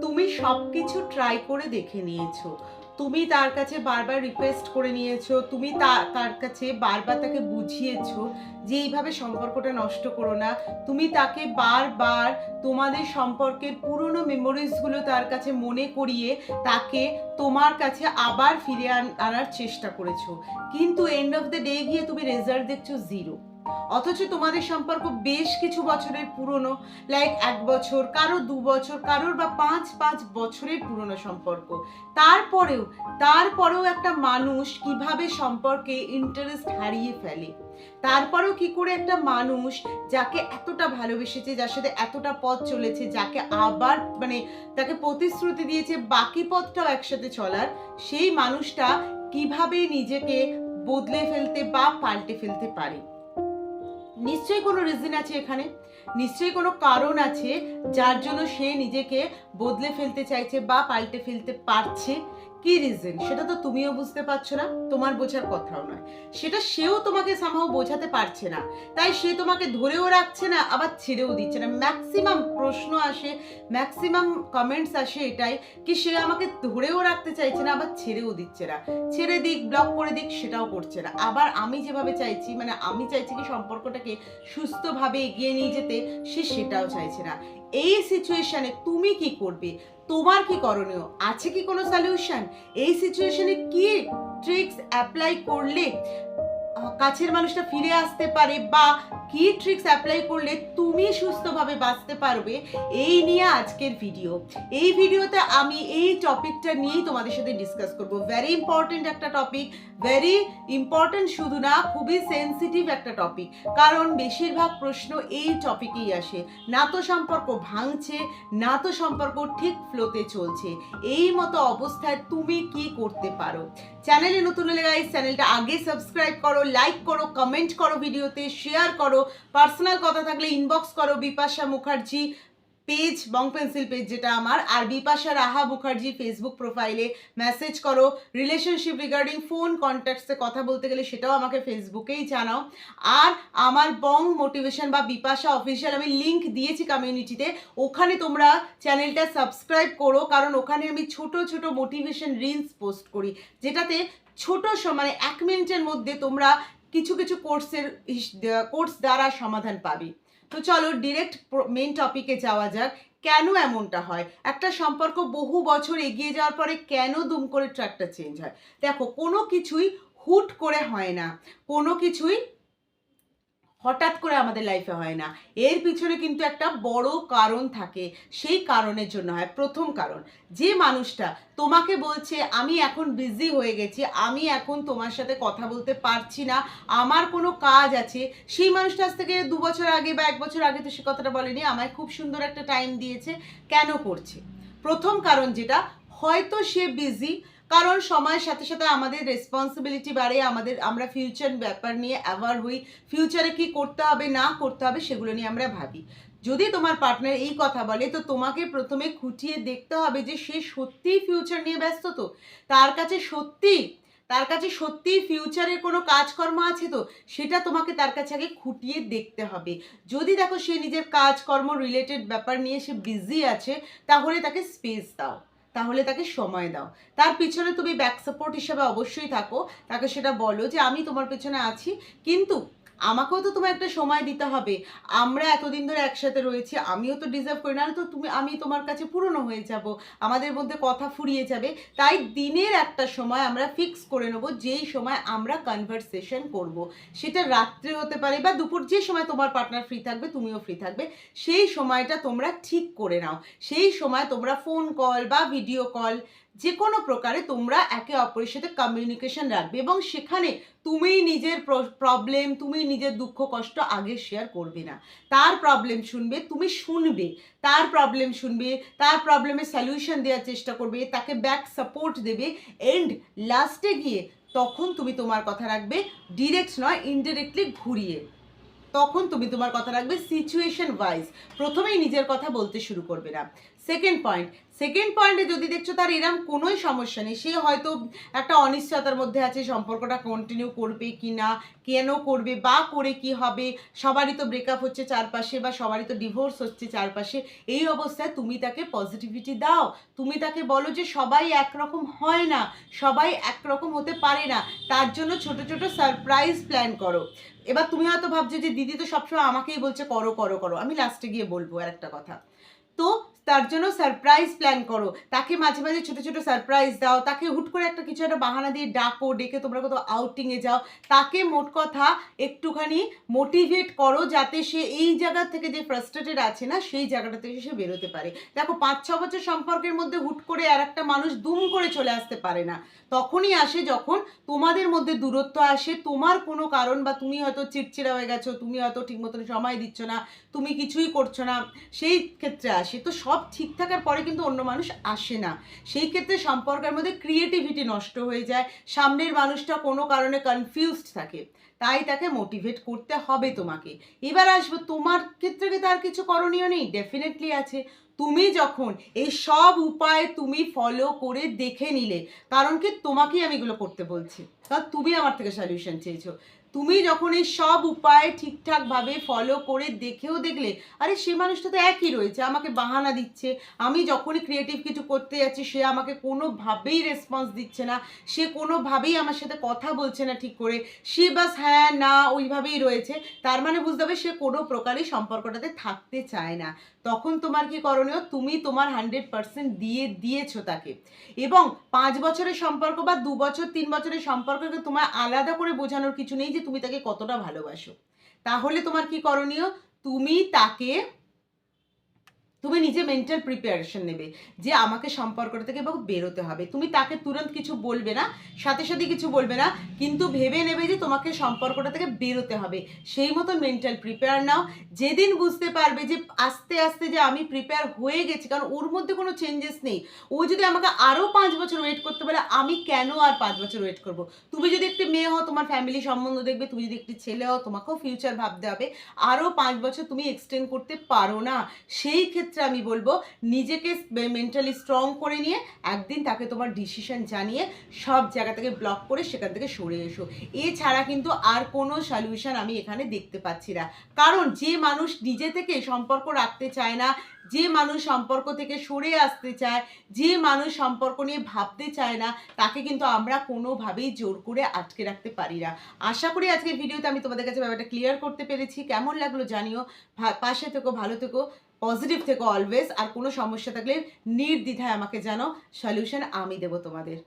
তুমি সব কিছু ট্রাই করে দেখে নিয়েছো। তুমি তার কাছে বারবার রিকোয়েস্ট করে নিয়েছো, তুমি তার কাছে বারবার তাকে বুঝিয়েছো যে এইভাবে সম্পর্কটা নষ্ট করো না। তুমি তাকে বারবার তোমাদের সম্পর্কের পুরনো মেমোরিজগুলো তার কাছে মনে করিয়ে তাকে তোমার কাছে আবার ফিরে আন- আনার চেষ্টা করেছ। কিন্তু এন্ড অফ দ্য ডে গিয়ে তুমি রেজাল্ট দেখছ জিরো অথচ তোমাদের সম্পর্ক বেশ কিছু বছরের পুরনো লাইক এক বছর, কারও দু বছর, কারোর বা পাঁচ পাঁচ বছরের পুরনো সম্পর্ক। তারপরেও তারপরেও একটা মানুষ কীভাবে সম্পর্কে ইন্টারেস্ট হারিয়ে ফেলে? তারপরেও কি করে একটা মানুষ যাকে এতটা ভালোবেসেছে, যার সাথে এতটা পথ চলেছে, যাকে আবার মানে তাকে প্রতিশ্রুতি দিয়েছে বাকি পথটাও একসাথে চলার, সেই মানুষটা কীভাবে নিজেকে বদলে ফেলতে বা পাল্টে ফেলতে পারে? নিশ্চয়ই কোনো রিজন আছে এখানে? নিশ্চয়ই কোনো কারণ আছে যার জন্য সে নিজেকে বদলে ফেলতে চাইছে বা পাল্টে ফেলতে পারছে? কি রিজন সেটা তো তুমিও বুঝতে পারছ না, তোমার বোঝার কথাও নয়। সেটা সেও তোমাকে সামহাও বোঝাতে পারছে না। তাই সে তোমাকে ধরেও রাখছে না, আবার ছেড়েও দিচ্ছে না। ম্যাক্সিমাম প্রশ্ন আসে ম্যাক্সিমাম কমেন্টস আসে এটাই কি সে আমাকে ধরেও রাখতে চাইছে না, আবার ছেড়েও দিচ্ছে না। ছেড়ে দিক ব্লক করে দিক, সেটাও করছে না। আবার আমি যেভাবে চাইছি মানে আমি চাইছি কি সম্পর্কটাকে সুস্থভাবে এগিয়ে নিয়ে যেতে, সে সেটাও চাইছে না। এই সিচুয়েশানে তুমি কি করবে? তোমার কি করণীয়? আছে কি কোনো সলিউশন এই সিচুয়েশানে কি ট্রিক্স অ্যাপ্লাই করলে কাছের মানুষটা ফিরে আসতে পারে বা কি ট্রিক্স অ্যাপ্লাই করলে তুমি সুস্থভাবে বাঁচতে পারবে, এই নিয়ে আজকের ভিডিও এই ভিডিওতে আমি এই টপিকটা নিয়েই তোমাদের সাথে ডিসকাস করব। ভেরি ইম্পর্টেন্ট একটা টপিক ভেরি ইম্পর্টেন্ট শুধু না, খুবই সেন্সিটিভ একটা টপিক কারণ বেশিরভাগ প্রশ্ন এই টপিকেই আসে। না তো সম্পর্ক ভাঙছে, না তো সম্পর্ক ঠিক ফ্লোতে চলছে। এই মতো অবস্থায় তুমি কি করতে পারো? চ্যানেলে নতুন হলে গাইস চ্যানেলটা আগে সাবস্ক্রাইব করো লাইক করো কমেন্ট করো ভিডিওতে শেয়ার করো পার্সোনাল কথা থাকলে ইনবক্স করো Bipasha Mukherjee page Bong Pencil page যেটা আমার। আর বিপাশা রাহা মুখার্জি ফেসবুক প্রোফাইলে মেসেজ করো। রিলেশনশিপ রিগার্ডিং ফোন কন্ট্যাক্টসে কথা বলতে গেলে সেটাও আমাকে ফেসবুকেই জানাও। আর আমার বং মোটিভেশন বা বিপাশা অফিসিয়াল আমি লিংক দিয়েছি কমিউনিটিতে ওখানে তোমরা চ্যানেলটা সাবস্ক্রাইব করো। কারণ ওখানে আমি ছোট ছোট মোটিভেশন রিলস পোস্ট করি। যেটাতে ছোট মানে এক মিনিটের মধ্যে তোমরা কিছু কিছু কোর্সের কোর্স দ্বারা সমাধান পাবি। তো চলো ডিরেক্ট মেন টপিকে যাওয়া যাক। কেন এমনটা হয়? একটা সম্পর্ক বহু বছর এগিয়ে যাওয়ার পরে কেন দুম করে ট্র্যাকটা চেঞ্জ হয়? দেখো, কোনো কিছুই হুট করে হয় না। কোনো কিছুই হঠাৎ করে আমাদের লাইফে হয় না। এর পিছনে কিন্তু একটা বড় কারণ থাকে। সেই কারণের জন্য হয়। প্রথম কারণ, যে মানুষটা তোমাকে বলছে, আমি এখন বিজি হয়ে গেছি, আমি এখন তোমার সাথে কথা বলতে পারছি না, আমার কোনো কাজ আছে। সেই মানুষটা আজ থেকে দু বছর আগে বা এক বছর আগে তো সে কথাটা বলেনি, আমায় খুব সুন্দর একটা টাইম দিয়েছে। কেন করছে? প্রথম কারণ যেটা, হয়তো সে বিজি কারণ সময়ের সাথে সাথে আমাদের রেসপন্সিবিলিটি বাড়ে, আমাদের, আমরা ফিউচার ব্যাপার নিয়ে অ্যাওয়ার হই ফিউচারে কি করতে হবে, না করতে হবে সেগুলো নিয়ে আমরা ভাবি। যদি তোমার পার্টনার এই কথা বলে, তো তোমাকে প্রথমে খুঁটিয়ে দেখতে হবে যে সে সত্যিই ফিউচার নিয়ে ব্যস্ত তো। তার কাছে সত্যি, তার কাছে সত্যিই ফিউচারের কোনো কাজকর্ম আছে তো, সেটা তোমাকে তার কাছে আগে খুঁটিয়ে দেখতে হবে। যদি দেখো সে নিজের কাজকর্ম রিলেটেড ব্যাপার নিয়ে সে বিজি আছে, তাহলে তাকে স্পেস দাও। তাহলে তাকে সময় দাও। তার পিছনে তুমি ব্যাক সাপোর্ট হিসেবে অবশ্যই থাকো। তাকে সেটা বলো যে, আমি তোমার পেছনে আছি, কিন্তু আমাকেও তো তোমার একটা সময় দিতে হবে। আমরা এতদিন ধরে একসাথে রয়েছি, আমিও তো ডিজার্ভ করি না তো তুমি, আমি তোমার কাছে পুরনো হয়ে যাব, আমাদের মধ্যে কথা ফুরিয়ে যাবে। তাই দিনের একটা সময় আমরা ফিক্স করে নেব, যেই সময় আমরা কনভারসেশন করব। সেটা রাত্রে হতে পারে বা দুপুর, যে সময় তোমার পার্টনার ফ্রি থাকবে, তুমিও ফ্রি থাকবে, সেই সময়টা তোমরা ঠিক করে নাও। সেই সময় তোমরা ফোন কল বা ভিডিও কল যে কোনো প্রকারে তোমরা একে অপরের সাথে কমিউনিকেশন রাখবে এবং সেখানে তুমি নিজের প্রবলেম তুমি নিজের দুঃখ, কষ্ট আগে শেয়ার করবে না। তার প্রবলেম শুনবে, তুমি শুনবে। তার প্রবলেম শুনবে, তার প্রবলেমের সলিউশন দেওয়ার চেষ্টা করবে, তাকে ব্যাক সাপোর্ট দেবে। এন্ড লাস্টে গিয়ে তখন তুমি তোমার কথা রাখবে ডিরেক্ট নয় ইনডিরেক্টলি ঘুরিয়ে। তখন তুমি তোমার কথা রাখবে সিচুয়েশন ওয়াইজ প্রথমেই নিজের কথা বলতে শুরু করবে না। সেকেন্ড পয়েন্ট সেকেন্ড পয়েন্টে যদি দেখছ তার এরম কোনোই সমস্যা নেই। সে হয়তো একটা অনিশ্চয়তার মধ্যে আছে, সম্পর্কটা কন্টিনিউ করবে কি না, কেন করবে, বা করে কি হবে, সবারই তো ব্রেকআপ হচ্ছে চারপাশে বা সবারই তো ডিভোর্স হচ্ছে চারপাশে, এই অবস্থায় তুমি তাকে পজিটিভিটি দাও। তুমি তাকে বলো যে সবাই একরকম হয় না, সবাই একরকম হতে পারে না, তার জন্য ছোট ছোট সারপ্রাইজ প্ল্যান করো। এবার তুমি হয়তো ভাবছ যে, দিদি তো সবসময় আমাকেই বলছে, করো করো করো। আমি লাস্টে গিয়ে বলব আর একটা কথা। তো তার জন্য সারপ্রাইজ প্ল্যান করো। তাকে মাঝে মাঝে ছোটো ছোটো সারপ্রাইজ দাও, তাকে হুট করে একটা কিছু একটা বাহানা দিয়ে ডাকো, ডেকে তোমরা কোথাও আউটিংয়ে যাও। তাকে মোট কথা একটুখানি মোটিভেট করো যাতে সে এই জায়গা থেকে যে ফ্রাস্ট্রেটেড আছে না, সেই জায়গাটা থেকে সে বেরোতে পারে। দেখো, পাঁচ, ছ বছর সম্পর্কের মধ্যে হুট করে আর একটা মানুষ দুম করে চলে আসতে পারে না। তখনই আসে যখন তোমাদের মধ্যে দূরত্ব আসে, তোমার কোনো কারণ বা তুমি হয়তো চিড়চিড়া হয়ে গেছো, তুমি হয়তো ঠিক মতন সময় দিচ্ছ না, তুমি কিছুই করছ না, সেই ক্ষেত্রে আসে। তো সব ঠিক থাকার পরে কিন্তু অন্য মানুষ আসে না। সেই ক্ষেত্রে সম্পর্কের মধ্যে ক্রিয়েটিভিটি নষ্ট হয়ে যায়, সামনের মানুষটা কোনো কারণে কনফিউজড থাকে। তাই তাকে মোটিভেট করতে হবে তোমাকে। এবার আসব, তোমার ক্ষেত্রে কি তার কিছু করণীয় নেই? ডেফিনেটলি আছে। তুমি যখন এই সব উপায় তুমি ফলো করে দেখে নিলে, কারণ কি তোমাকেই আমি এগুলো করতে বলছি। কারণ তুমি আমার থেকে সলিউশন চেয়েছো। তুমি যখন এই সব উপায় ঠিকঠাকভাবে ফলো করে দেখেও দেখলে, আরে সে মানুষটা তো একই রয়েছে, আমাকে বাহানা দিচ্ছে, আমি যখনই ক্রিয়েটিভ কিছু করতে যাচ্ছি, সে আমাকে কোনোভাবেই রেসপন্স দিচ্ছে না, সে কোনোভাবেই আমার সাথে কথা বলছে না ঠিক করে, সে বাস হ্যাঁ না, ওইভাবেই রয়েছে, তার মানে বুঝতে হবে সে কোনো প্রকারই সম্পর্কটাতে থাকতে চায় না। তখন তোমার কি করণীয়? তুমি তোমার হান্ড্রেড পার্সেন্ট দিয়ে দিয়েছ তাকে। এবং পাঁচ বছরের সম্পর্ক বা দু বছর, তিন বছরের সম্পর্ককে তোমার আলাদা করে বোঝানোর কিছু নেই যে তুমি তাকে কতটা ভালোবাসো। তাহলে তোমার কি করণীয়? তুমি তাকে তুমি নিজে মেন্টাল প্রিপারেশন নেবে যে আমাকে সম্পর্কটা থেকে বাবু বেরোতে হবে। তুমি তাকে তুরন্ত কিছু বলবে না, সাথে সাথে কিছু বলবে না, কিন্তু ভেবে নেবে যে তোমাকে সম্পর্কটা থেকে বেরোতে হবে। সেই মতন মেন্টাল প্রিপেয়ার নাও। যেদিন বুঝতে পারবে যে আস্তে আস্তে যে আমি প্রিপেয়ার হয়ে গেছি, কারণ ওর মধ্যে কোনো চেঞ্জেস নেই। ও যদি আমাকে আরও পাঁচ বছর ওয়েট করতে পারে আমি কেন আর পাঁচ বছর ওয়েট করব? তুমি যদি একটি মেয়ে হও, তোমার ফ্যামিলি সম্বন্ধ দেখবে, তুমি যদি একটি ছেলে হও, তোমাকেও ফিউচার ভাবতে হবে। আরও পাঁচ বছর তুমি এক্সটেন্ড করতে পারো না। সেই ক্ষেত্রে আমি বলব, নিজেকে মেন্টালি স্ট্রং করে নিয়ে একদিন তাকে তোমার ডিসিশন জানিয়ে সব জায়গা থেকে ব্লক করে সেখান থেকে সরে এসো। এছাড়া কিন্তু আর কোনো সলিউশন আমি এখানে দেখতে পাচ্ছি না। কারণ যে মানুষ নিজে থেকে সম্পর্ক রাখতে চায় না, যে মানুষ সম্পর্ক থেকে সরে আসতে চায়, যে মানুষ সম্পর্ক নিয়ে ভাবতে চায় না, তাকে কিন্তু আমরা কোনোভাবেই জোর করে আটকে রাখতে পারি না। আশা করি আজকের ভিডিওতে আমি তোমাদের কাছে ব্যাপারটা ক্লিয়ার করতে পেরেছি। কেমন লাগল জানিও। পাশে থেকো, ভালো থেকো। পজিটিভ থেকো অলওয়েজ আর কোনো সমস্যা থাকলে নির্দ্বিধায় আমাকে জানো সলিউশন আমি দেবো তোমাদের।